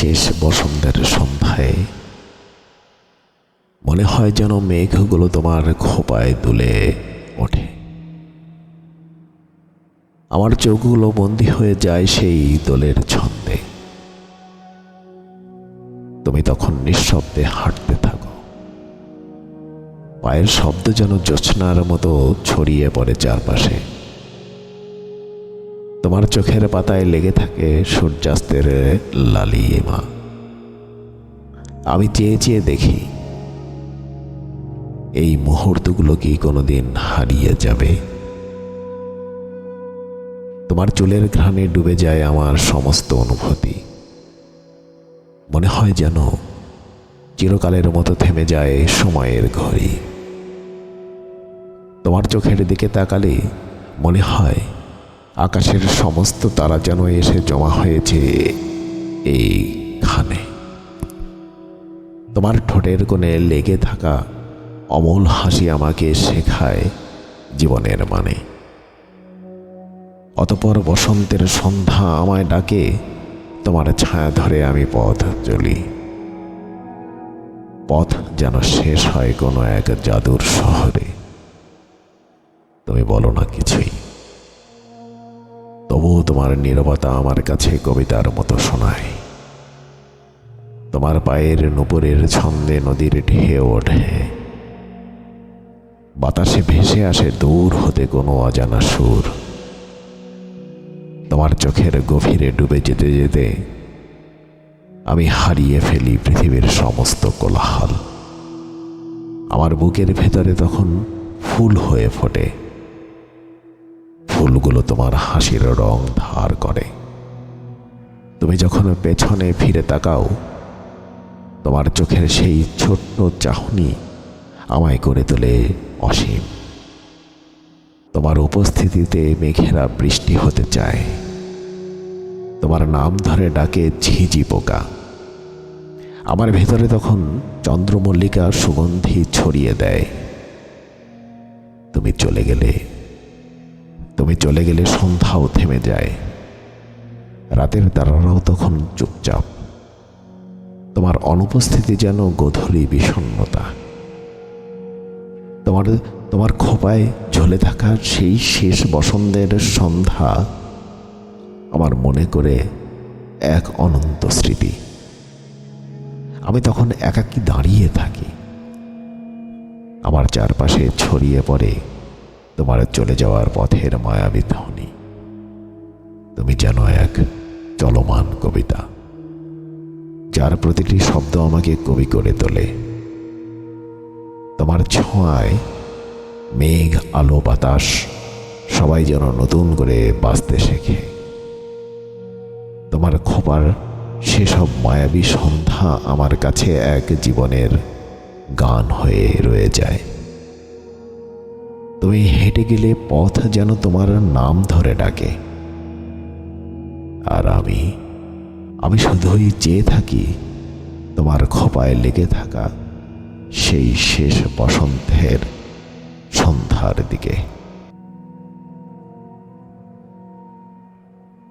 শেষ বসন্তের সন্ধ্যায়। মনে হয় যেন মেঘগুলো তোমার খোপায় দুলে ওঠে। আমার চোখগুলো বন্দি হয়ে যায় সেই দোলের ছন্দে। তুমি তখন নিঃশব্দে হাঁটতে থাকো। পায়ের শব্দ যেন জ্যোৎস্নার মতো ছড়িয়ে পড়ে চারপাশে। তোমার চোখের পাতায় লেগে থাকে সূর্যাস্তের লালিমা আমি চেয়ে চেয়ে দেখি, এই মুহূর্তগুলো কি কোনোদিন হারিয়ে যাবে? তোমার চুলের ঘ্রাণে ডুবে যায় আমার সমস্ত অনুভূতি। মনে হয় যেন চিরকালের মতো থেমে যায় সময়ের ঘড়ি। তোমার চোখের দিকে তাকালে মনে হয় আকাশের সমস্ত তারা যেন এসে জমা হয়েছে এইখানে। তোমার ঠোঁটের কোণে লেগে থাকা অমল হাসি আমাকে শেখায় জীবনের মানে। অতপর বসন্তের সন্ধ্যা আমায় ডাকে, তোমার ছায়া ধরে আমি পথ চলি। পথ যেন শেষ হয় কোনো এক জাদুর শহরে। তুমি বলো না কিছুই। তবুও তোমার নীরবতা আমার কাছে কবিতার মতো শোনায়। তোমার পায়ের নুপুরের ছন্দে নদীর ঢেউ ওঠে। বাতাসে ভেসে আসে দূর হতে কোনো অজানা সুর। তোমার চোখের গভীরে ডুবে যেতে যেতে আমি হারিয়ে ফেলি পৃথিবীর সমস্ত কোলাহল। আমার বুকের ভেতরে তখন ফুল হয়ে ফোটে। ফুলগুলো তোমার হাসির রং ধার করে। তুমি যখন পেছনে ফিরে তাকাও, তোমার চোখের সেই ছোট্ট চাহনি আমায় করে তোলে অসীম। তোমার উপস্থিতিতে মেঘেরা বৃষ্টি হতে চায়। তোমার নাম ধরে ডাকে ঝিঝি পোকা। আমার ভেতরে তখন চন্দ্রমল্লিকা সুগন্ধি ছড়িয়ে দেয়। তুমি চলে গেলে তুমি চলে গেলে সন্ধ্যাও থেমে যায়। রাতের তারারাও তখন চুপচাপ। তোমার অনুপস্থিতি যেন গধূলি বিষণ্নতা তোমার তোমার খোপায় ঝলে থাকা সেই শেষ বসন্তের সন্ধ্যা আমার মনে করে এক অনন্ত স্মৃতি। আমি তখন একাকী দাঁড়িয়ে থাকি। আমার চারপাশে ছড়িয়ে পড়ে তোমার চলে যাওয়ার পথের মায়াবী ধ্বনি। তুমি যেন এক চলমান কবিতা, যার প্রতিটি শব্দ আমাকে কবি করে তোলে। তোমার ছোঁয়ায় মেঘ, আলো, বাতাস, সবাই যেন নতুন করে বাঁচতে শেখে। তোমার খোপার সেসব মায়াবী সন্ধ্যা আমার কাছে এক জীবনের গান হয়ে রয়ে যায়। তুমি হেঁটে গেলে পথ যেন তোমার নাম ধরে ডাকে। আর আমি আমি শুধুই চেয়ে থাকি তোমার খোপায় লেগে থাকা সেই শেষ বসন্তের সন্ধ্যার দিকে।